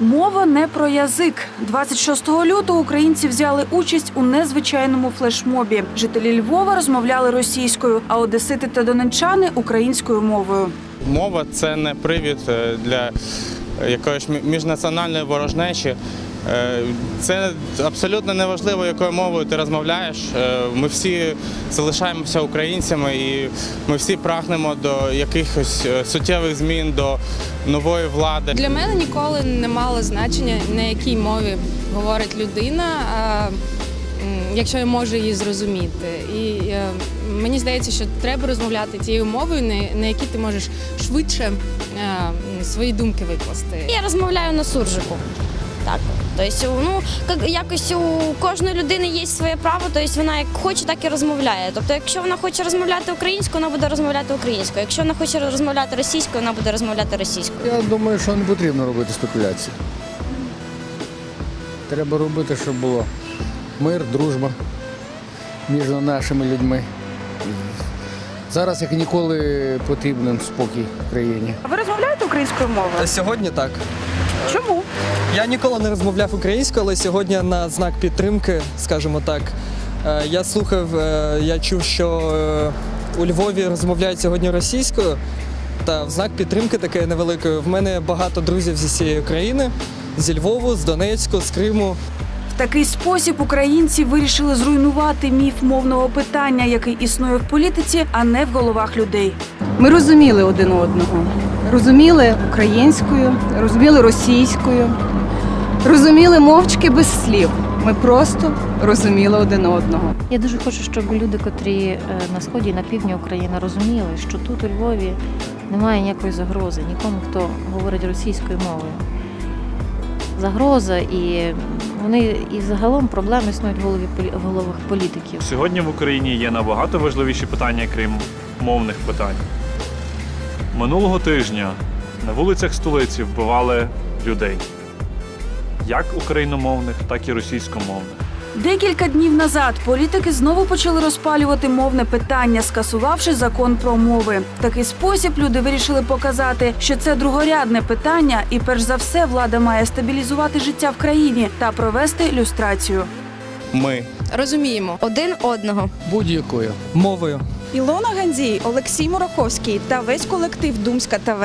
Мова не про язик. 26 лютого українці взяли участь у незвичайному флешмобі. Жителі Львова розмовляли російською, а одесити та донеччани українською мовою. Мова це не привід е, для якоїсь мі- міжнаціональної ворожнечі. Е, Це абсолютно неважливо, якою мовою ти розмовляєш. Е, Ми всі залишаємося українцями і ми всі прагнемо до якихось е, суттєвих змін, до нової влади. Для мене ніколи не мало значення, на якій мові говорить людина, якщо я можу її зрозуміти. І мені здається, що треба розмовляти тією мовою, на, на якій ти можеш швидше свої думки викласти. Я розмовляю на суржику. Так. Тобто, ну, якось у кожної людини є своє право, тобто вона як хоче, так і розмовляє. Тобто, якщо вона хоче розмовляти українською, вона буде розмовляти українською. Якщо вона хоче розмовляти російською, вона буде розмовляти російською. Я думаю, що не потрібно робити спекуляції. Треба робити, щоб було мир, дружба між нашими людьми. Зараз, як ніколи, потрібен спокій в країні. А ви розмовляєте українською мовою? Сьогодні так. Чому? Я ніколи не розмовляв українською, але сьогодні на знак підтримки, скажімо так, е, я слухав, е, я чув, що е, у Львові розмовляють сьогодні російською. Та в знак підтримки такої невеликої. В мене багато друзів зі всієї України, зі Львову, з Донецьку, з Криму. Такий спосіб українці вирішили зруйнувати міф мовного питання, який існує в політиці, а не в головах людей. Ми розуміли один одного, розуміли українською, розуміли російською, розуміли мовчки без слів. Ми просто розуміли один одного. Я дуже хочу, щоб люди, котрі е, на сході і на півдні України, розуміли, що тут у Львові немає ніякої загрози нікому, хто говорить російською мовою. Загроза і вони і загалом проблеми існують в голові в головах політиків. Сьогодні в Україні є набагато важливіші питання, крім мовних питань. Минулого тижня на вулицях столиці вбивали людей, як україномовних, так і російськомовних. Декілька днів назад політики знову почали розпалювати мовне питання, скасувавши закон про мови. В такий спосіб люди вирішили показати, що це другорядне питання, і перш за все влада має стабілізувати життя в країні та провести люстрацію. Ми Розуміємо. Один одного. Будь-якою. Мовою. Ілона Гандзій, Олексій Мураховський та весь колектив Думська ТВ.